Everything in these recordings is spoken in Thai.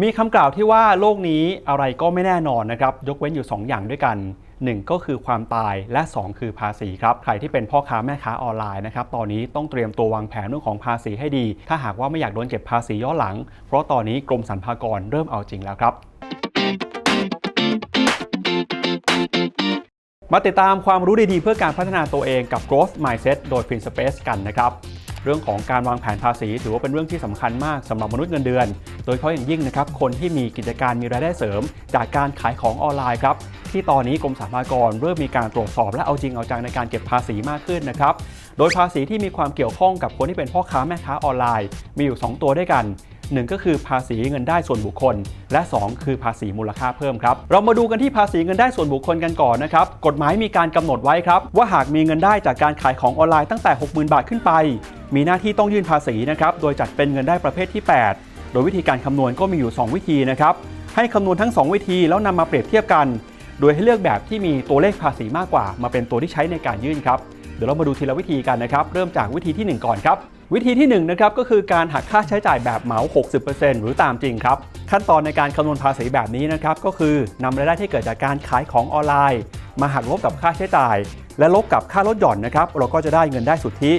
มีคำกล่าวที่ว่าโลกนี้อะไรก็ไม่แน่นอนนะครับ ยกเว้นอยู่ 2 อย่างด้วยกัน 1 ก็คือความตายและ 2 คือภาษีครับ ใครที่เป็นพ่อค้าแม่ค้าออนไลน์นะครับ ตอนนี้ต้องเตรียมตัววางแผนเรื่องของภาษีให้ดี ถ้าหากว่าไม่อยากโดนเก็บภาษีย้อนหลัง เพราะตอนนี้กรมสรรพากรเริ่มเอาจริงแล้วครับมาติดตามความรู้ดีๆ เพื่อการพัฒนาตัวเองกับ Growth Mindset โดย FinSpace กันนะครับ เรื่องของการวางแผนภาษี ถือว่าเป็นเรื่องที่สำคัญมากสำหรับมนุษย์เงินเดือน โดยเฉพาะอย่างยิ่งนะครับคนที่มีกิจการมีรายได้เสริม จากการขายของออนไลน์ครับที่ตอนนี้กรมสรรพากรเริ่มมีการตรวจสอบและเอาจริงเอาจังในการเก็บภาษีมากขึ้นนะครับโดยภาษีที่มีความเกี่ยวข้องกับคนที่เป็นพ่อค้าแม่ค้าออนไลน์ มีอยู่ 2 ตัวด้วยกัน หนึ่งก็คือภาษีเงินได้ส่วนบุคคล และ 2 คือภาษีมูลค่าเพิ่มครับ เรามาดูกันที่ภาษีเงินได้ส่วนบุคคลกันก่อนนะครับ กฎหมายมีการกำหนดไว้ครับ ว่าหากมีเงินได้จากการขายของออนไลน์ตั้งแต่ 60,000 บาทขึ้นไป มีหน้าที่ต้องยื่นภาษีนะครับ โดยจัดเป็นเงินได้ประเภทที่ 8 โดยวิธีการคำนวณก็มีอยู่ 2 วิธีนะครับ ให้คำนวณทั้ง 2 วิธีแล้วนำมาเปรียบเทียบกัน โดยให้เลือกแบบที่มีตัวเลขภาษีมากกว่า มาเป็นตัวที่ใช้ในการยื่นครับ เดี๋ยวเรามาดูทีละวิธีกันนะครับ เริ่มจากวิธีที่ 1 ก่อนครับ วิธีที่1นะครับก็คือการหักค่าใช้จ่ายแบบเหมา 60%หรือตามจริงครับ ขั้นตอนในการคำนวณภาษีแบบนี้นะครับก็คือนำรายได้ที่เกิดจากการขายของออนไลน์ มาหักลบกับค่าใช้จ่าย และลบกับค่าลดหย่อนนะครับเราก็จะได้เงินได้สุทธิ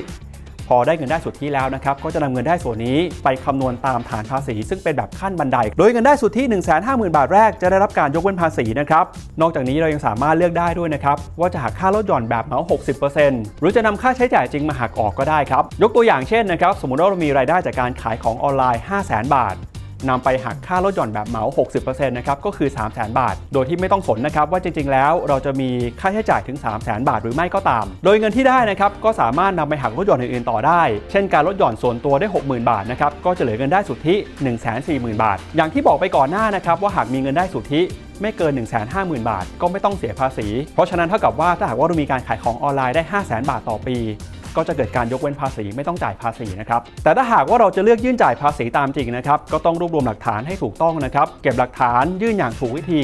พอได้เงินได้สุทธิแล้วนะครับก็จะนำเงินได้ส่วนนี้ไปคำนวณตามฐานภาษี ซึ่งเป็นแบบขั้นบันได โดยเงินได้สุทธิ 1 5 0 0 0 0 บาทแรกจะได้รับการยกเว้นภาษีนะครับนอกจากนี้เรายังสามารถเลือกได้ด้วยนะครับว่าจะหักค่าลดหย่อนแบบเหมา 60%หรือจะนำค่าใช้จ่ายจริงมาหักออกก็ได้ครับยกตัวอย่างเช่นนะครับสมมติว่าเรามีรายได้จากการขายของออนไลน์ 5 0 0 0 0 0 บาท นำไปหักค่าลดหย่อนแบบเหมา 60%นะครับก็คือ 3 0 0 0 0 0 บาท โดยที่ไม่ต้องสนนะครับว่าจริง ๆ แล้วเราจะมีค่าใช้จ่ายถึง 3 0 0 0 0 0 บาทหรือไม่ก็ตาม โดยเงินที่ได้นะครับก็สามารถนำไปหักลดหย่อนอื่นๆต่อได้ เช่นการลดหย่อนส่วนตัวได้ 60,000 บาทนะครับก็จะเหลือเงินได้สุทธิ 140,000 บาท อย่างที่บอกไปก่อนหน้านะครับว่าหากมีเงินได้สุทธิไม่เกิน 150,000 บาท ก็ไม่ต้องเสียภาษี เพราะฉะนั้นเท่ากับว่าถ้าหากว่าเรามีการขายของออนไลน์ได้ 500,000 บาทต่อปี ก็จะเกิดการยกเว้นภาษีไม่ต้องจ่ายภาษีนะครับแต่ถ้าหากว่าเราจะเลือกยื่นจ่ายภาษีตามจริงนะครับก็ต้องรวบรวมหลักฐานให้ถูกต้องนะครับเก็บหลักฐานยื่นอย่างถูกวิธี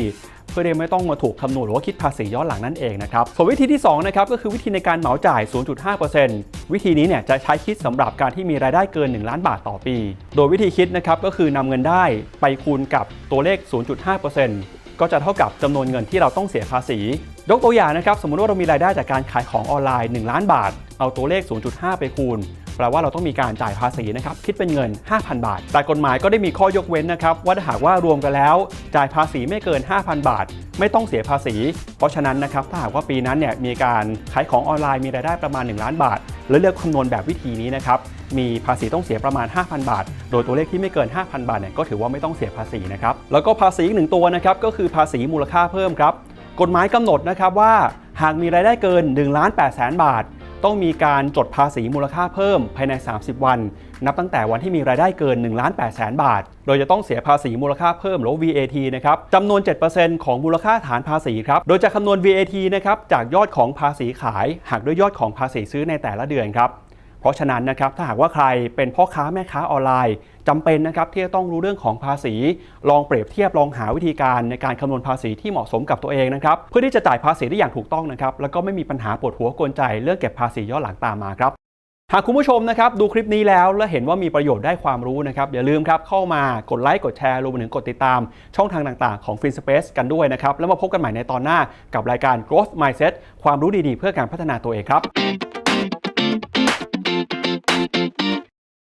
เพื่อที่ไม่ต้องมาถูกคำนวณหรือว่าคิดภาษีย้อนหลังนั่นเองนะครับ ส่วนวิธีที่2นะครับก็คือวิธีในการเหมาจ่าย 0.5%วิธีนี้เนี่ยจะใช้คิดสำหรับการที่มีรายได้เกิน 1 ล้านบาทต่อปี โดยวิธีคิดนะครับก็คือนำเงินได้ไปคูณกับตัวเลข 0.5% ก็จะเท่ากับจำนวนเงินที่เราต้องเสียภาษี ยกตัวอย่างนะครับ สมมุติว่าเรามีรายได้จากการขายของออนไลน์ 1 ล้านบาท เอาตัวเลข 0.5 ไปคูณ แปลว่าเราต้องมีการจ่ายภาษีนะครับ คิดเป็นเงิน 5,000 บาท แต่กฎหมายก็ได้มีข้อยกเว้นนะครับ ว่าถ้าหากว่ารวมกันแล้ว จ่ายภาษีไม่เกิน 5,000 บาท ไม่ต้องเสียภาษี เพราะฉะนั้นนะครับ ถ้าหากว่าปีนั้นเนี่ยมีการขายของออนไลน์มีรายได้ประมาณ 1 ล้านบาท แล้วเลือกคำนวณแบบวิธีนี้นะครับ มีภาษีต้องเสียประมาณ 5,000 บาท โดยตัวเลขที่ไม่เกิน 5,000 บาทเนี่ยก็ถือว่าไม่ต้องเสียภาษีนะครับ แล้วก็ภาษีอีกหนึ่งตัวนะครับก็คือภาษีมูลค่าเพิ่มครับ กฎหมายกำหนดนะครับว่าหากมีรายได้เกิน1ล้าน8แสนบาท ต้องมีการจดภาษีมูลค่าเพิ่มภายใน 30 วัน นับตั้งแต่วันที่มีรายได้เกิน1ล้าน8แสนบาท โดยจะต้องเสียภาษีมูลค่าเพิ่มหรือ VAT นะครับจำนวน 7%ของมูลค่าฐานภาษีครับ โดยจะคำนวณ VAT นะครับจากยอดของภาษีขายหักด้วยยอดของภาษีซื้อในแต่ละเดือนครับ เพราะฉะนั้นนะครับถ้าหากว่าใครเป็นพ่อค้าแม่ค้าออนไลน์จำเป็นนะครับที่จะต้องรู้เรื่องของภาษี ลองเปรียบเทียบลองหาวิธีการในการคำนวณภาษีที่เหมาะสมกับตัวเองนะครับเพื่อที่จะจ่ายภาษีได้อย่างถูกต้องนะครับแล้วก็ไม่มีปัญหาปวดหัวกวนใจเรื่องเก็บภาษีย้อนหลังตามมาครับหากคุณผู้ชมนะครับดูคลิปนี้แล้วและเห็นว่ามีประโยชน์ได้ความรู้นะครับอย่าลืมครับเข้ามากดไลค์กดแชร์รวมถึงกดติดตาม ช่องทางต่างๆของ Free Space กันด้วยนะครับแล้วมาพบกันใหม่ในตอนหน้ากับรายการ Growth Mindset ความรู้ดีๆ เพื่อการพัฒนาตัวเองครับ